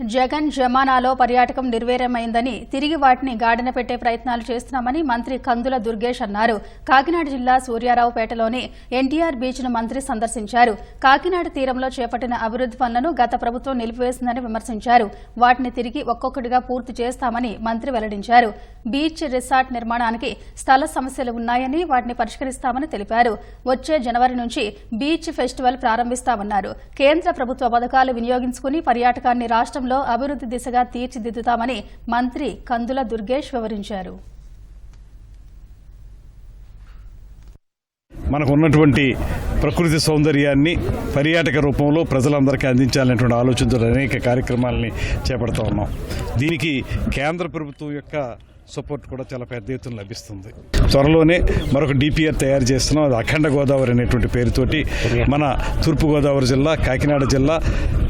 జగన్ జమానాలో పర్యాటకం నిర్వీర్యమైందని తిరిగి వాటిని గాడిన పెట్టే ప్రయత్నాలు చేస్తున్నామని మంత్రి కందుల దుర్గేష్ అన్నారు. కాకినాడ జిల్లా సూర్యారావుపేటలోని ఎన్టీఆర్ బీచ్ను మంత్రి సందర్శించారు. కాకినాడ తీరంలో చేపట్టిన అభివృద్ది పనులను గత ప్రభుత్వం నిలిపివేసిందని విమర్శించారు. వాటిని తిరిగి ఒక్కొక్కటిగా పూర్తి చేస్తామని మంత్రి వెల్లడించారు. బీచ్ రిసార్ట్ నిర్మాణానికి స్థల సమస్యలు ఉన్నాయని వాటిని పరిష్కరిస్తామని తెలిపారు. వచ్చే జనవరి నుంచి బీచ్ ఫెస్టివల్ ప్రారంభిస్తామన్నారు. కేంద్ర ప్రభుత్వ పథకాలు వినియోగించుకుని పర్యాటకాన్ని రాష్ట్రంలో అభివృద్ది దిశగా తీర్చిదిద్దుతామని మంత్రి కందుల దుర్గేష్ వివరించారు. మనకు ఉన్నటువంటి ప్రకృతి సౌందర్యాన్ని పర్యాటక రూపంలో ప్రజలందరికీ అందించాలనేటువంటి ఆలోచనతో అనేక కార్యక్రమాలని చేపడుతూ ఉన్నాం. దీనికి కేంద్ర ప్రభుత్వం యొక్క సపోర్ట్ కూడా చాలా పెద్ద ఎత్తున లభిస్తుంది. త్వరలోనే మరొక డిపిఆర్ తయారు చేస్తున్నాం. అది అఖండ గోదావరి అనేటువంటి పేరుతోటి మన తూర్పుగోదావరి జిల్లా కాకినాడ జిల్లా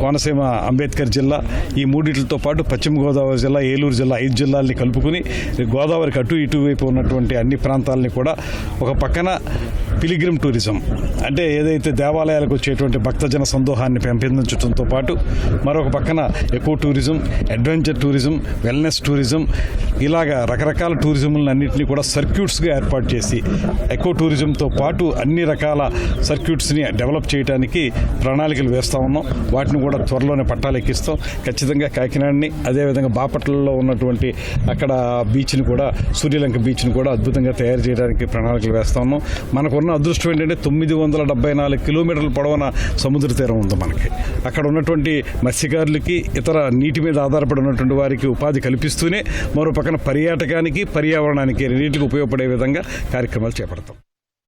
కోనసీమ అంబేద్కర్ జిల్లా ఈ మూడింటితో పాటు పశ్చిమ గోదావరి జిల్లా ఏలూరు జిల్లా ఐదు జిల్లాల్ని కలుపుకుని గోదావరికి అటు ఇటువైపు ఉన్నటువంటి అన్ని ప్రాంతాలని కూడా ఒక పక్కన పిలిగ్రిమ్ టూరిజం అంటే ఏదైతే దేవాలయాలకు వచ్చేటువంటి భక్తజన సందోహాన్ని పెంపొందించడంతో పాటు మరొక పక్కన eco tourism adventure tourism wellness tourism ఇలాగా రకరకాల టూరిజంలను అన్నింటినీ కూడా సర్క్యూట్స్గా ఏర్పాటు చేసి ఎకో టూరిజంతో పాటు అన్ని రకాల సర్క్యూట్స్ని డెవలప్ చేయడానికి ప్రణాళికలు వేస్తూ ఉన్నాం. వాటిని కూడా త్వరలోనే పట్టాలు ఎక్కిస్తాం ఖచ్చితంగా కాకినాడని అదేవిధంగా బాపట్లలో ఉన్నటువంటి అక్కడ బీచ్ని కూడా సూర్యలంక బీచ్ని కూడా అద్భుతంగా తయారు చేయడానికి ప్రణాళికలు వేస్తా ఉన్నాం. మనకున్న అదృష్టం ఏంటంటే తొమ్మిది వందల డెబ్బై నాలుగు కిలోమీటర్ల పొడవున సముద్ర తీరం ఉంది మనకి. అక్కడ ఉన్నటువంటి మత్స్యకారులకి ఇతర నీటి మీద ఆధారపడి ఉన్నటువంటి వారికి ఉపాధి కల్పిస్తూనే మరో పక్కన పర్యాటకానికి పర్యావరణానికి రెండింటికి ఉపయోగపడే విధంగా కార్యక్రమాలు చేపడతాం.